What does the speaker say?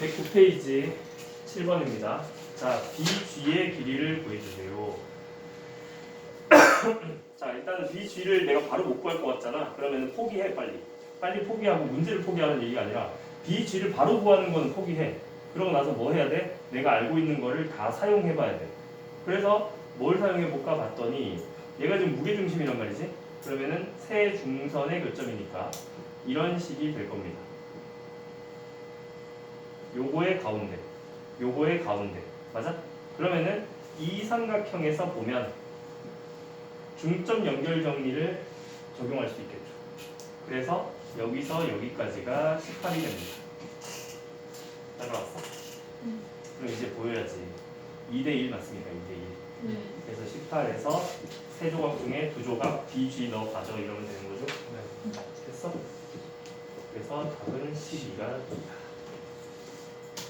109페이지 7번입니다. 자, BG의 길이를 구해주세요. 자, 일단은 BG를 내가 바로 못 구할 것 같잖아. 그러면 포기해, 빨리. 빨리 포기하고 문제를 포기하는 얘기가 아니라 BG를 바로 구하는 건 포기해. 그러고 나서 뭐 해야 돼? 내가 알고 있는 거를 다 사용해 봐야 돼. 그래서 뭘 사용해 볼까 봤더니 얘가 지금 무게중심이란 말이지. 그러면은 세 중선의 교점이니까 이런 식이 될 겁니다. 요거의 가운데, 요거의 가운데, 맞아? 그러면은 이 삼각형에서 보면 중점 연결 정리를 적용할 수 있겠죠. 그래서 여기서 여기까지가 18이 됩니다. 따라왔어? 음. 그럼 이제 보여야지. 2대1 맞습니까? 2대1. 네. 그래서 18에서 세 조각 중에 두 조각 BG 넣어 가져 이러면 되는 거죠? 됐어? 그래서 답은 12가 됩니다.